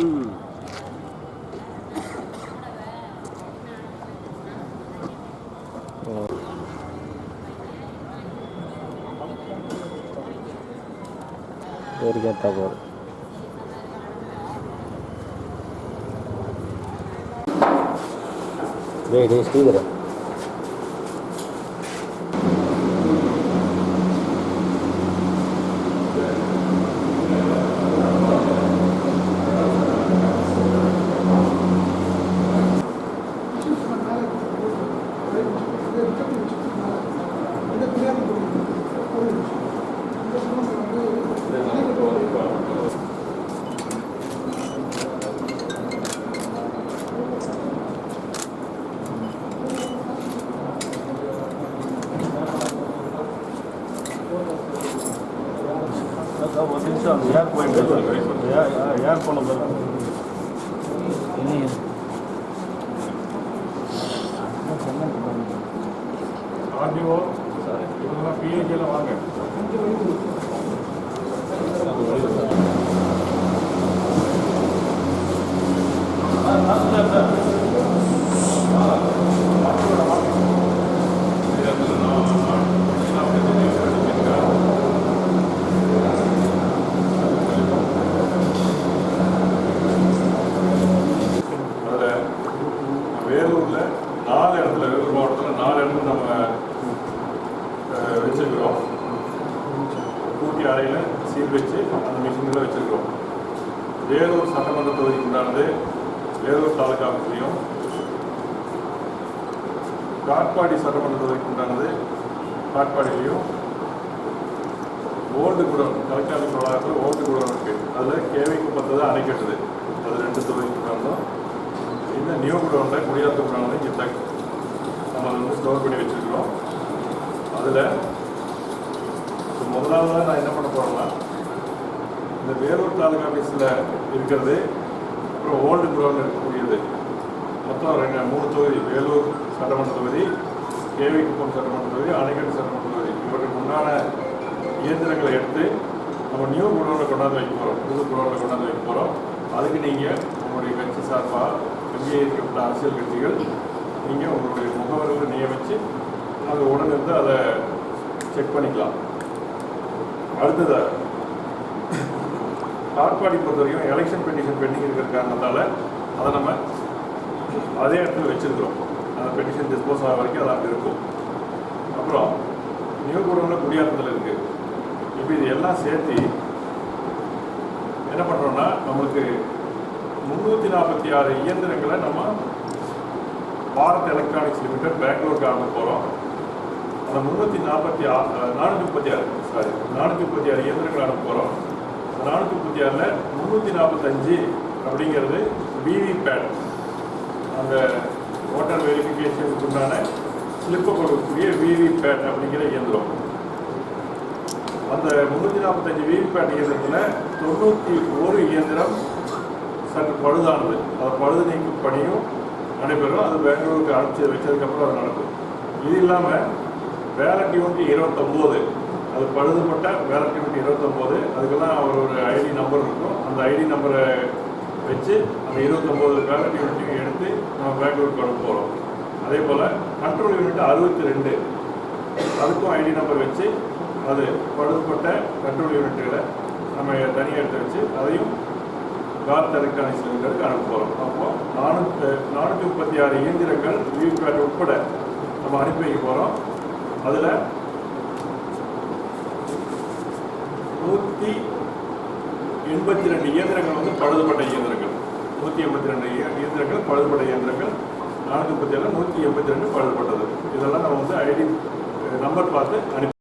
ம். இவருக்கு ஏற்றா டேய் டேய் ஸ்ரீதர் ஒரு நிமிஷம் அந்த ஏர் போயிட்டு ஏர் ஏர் போன பிறகு ஆர்டிஓ இவங்கெல்லாம் பிஏஜியில் வாங்க அதில் வேலூரில் நாலு இடத்துல வேலூர் மாவட்டத்தில் நாலு இடத்துல நம்ம அஹ், வச்சிருக்கிறோம் கூட்டி அறையில் சீல் வச்சு அந்த மிஷினில் வச்சுருக்கிறோம். வேலூர் சட்டமன்ற தொகுதிக்கு உண்டானது வேலூர் தாலுகா ஆஃபீஸ்லையும் காட்பாடி சட்டமன்ற தொகுதிக்கு உண்டானது காட்பாடியிலையும் ஓல்டு குடோன் கலெக்டர் ஆஃபீஸ் வளாகத்தில் ஓல்டு குடோன் இருக்குது அதில் கேவிக்கு பத்தது அணை கட்டுது அது ரெண்டு தொகுதிக்கு உண்டானதும். இந்த நியூ குடோனில் குடியாத்த குடோனில் இங்கே தக் நம்ம அதை வந்து ஸ்டோர் பண்ணி வச்சுருக்கிறோம். அதில் முதலாவதாக நான் என்ன பண்ண போகிறேன்னா இந்த வேலூர் தாலுகா ஆஃபீஸில் இருக்கிறது. அப்புறம் ஓல்டு குடோன் இருக்கக்கூடியது. மொத்தம் ரெண்டு மூணு தொகுதி. வேலூர் சட்டமன்ற தொகுதி கேவி குப்பம் சட்டமன்ற தொகுதி அணைக்கட்டு சட்டமன்ற தொகுதி. இவற்றுக்கு உண்டான இயந்திரங்களை எடுத்து நம்ம நியூ குடோனில் கொண்டாந்து வைக்க போகிறோம் புது குடோனில் கொண்டாந்து வைக்க போகிறோம் அதுக்கு நீங்கள் உங்களுடைய கட்சி சார்பாக எம்ஏ இருக்கப்பட்ட அரசியல் கட்சிகள் நீங்கள் உங்களுடைய முகவர்களை நியமித்து அது உடனிருந்து அதை செக் பண்ணிக்கலாம். அடுத்ததாக காட்பாடி பொறுத்த வரைக்கும் எலெக்ஷன் பெட்டிஷன் பெண்டிங் இருக்கிற காரணத்தால் அதை நம்ம அதே இடத்துல வச்சுருக்கிறோம். அந்த பெட்டிஷன் டிஸ்போஸ் ஆக வரைக்கும் அது அங்கே இருக்கும். அப்புறம் நியூ குடோனில் குடியாத்தத்தில் இருக்குது இப்போ இது எல்லாம் சேர்த்து என்ன பண்ணுறோம்னா நம்மளுக்கு முந்நூற்றி நாற்பத்தி ஆறு இயந்திரங்களை நம்ம பாரத் எலக்ட்ரானிக்ஸ் லிமிடெட் பெங்களூருக்கு அனுப்ப போகிறோம் அந்த முந்நூற்றி நாற்பத்தி ஆறு நானூற்றி முப்பத்தி ஆறு சாரி நானூற்றி முப்பத்தி ஆறு இயந்திரங்கள் அனுப்ப போகிறோம் நானூற்றி முப்பத்தி ஆறில் முந்நூற்றி நாற்பத்தஞ்சு அப்படிங்கிறது விவிபேட் அந்த ஓட்டர் வெரிஃபிகேஷனுக்கு உண்டான ஸ்லிப்பை கொடுக்கக்கூடிய விவிபேட் அப்படிங்கிற இயந்திரம். அந்த முந்நூற்றி நாற்பத்தஞ்சு விவிபேட் இயந்திரத்தில் தொண்ணூற்றி ஒரு இயந்திரம் சற்று பழுதானது. அதை பழுது நீக்கும் பணியும் நடைபெறும். அது பெங்களூருக்கு அனுப்பிச்சு வச்சதுக்கப்புறம் அது நடக்கும். இது இல்லாமல் வேலட் யூனிட் இருபத்தொம்போது. அது பழுதுபட்ட வேலட் யூனிட் இருபத்தொம்போது. அதுக்கெல்லாம் நம்பர் இருக்கும். அந்த ஐடி நம்பரை வச்சு அந்த இருபத்தொம்போது வேலட் யூனிட்டையும் எடுத்து நம்ம பெங்களூருக்கு அனுப்ப போகிறோம் அதே போல் கண்ட்ரோல் யூனிட் அறுபத்தி ரெண்டு அதுக்கும் ஐடி நம்பர் வச்சு அது பழுதுபட்ட கண்ட்ரோல் யூனிட்டுகளை நம்ம தனியாக எடுத்து வச்சு அதையும் கார் எலக்ட்ரானிக்ஸ் லிமிடெடுக்கு அனுப்ப போகிறோம் அப்போ நானூற்றி நானூற்றி முப்பத்தி ஆறு இயந்திரங்கள் விவிபேட் உட்பட நம்ம அனுப்பி வைக்க போகிறோம் அதில் நூற்றி எண்பத்தி ரெண்டு இயந்திரங்கள் வந்து பழுதுபட்ட இயந்திரங்கள். நூற்றி எண்பத்தி ரெண்டு இயந்திரங்கள் பழுதுபட்ட இயந்திரங்கள். நானூற்றி முப்பத்தி ஏழு நூற்றி எண்பத்தி ரெண்டு பழுதுபட்டது. இதெல்லாம் நம்ம வந்து ஐடி நம்பர் பார்த்து அனுப்பி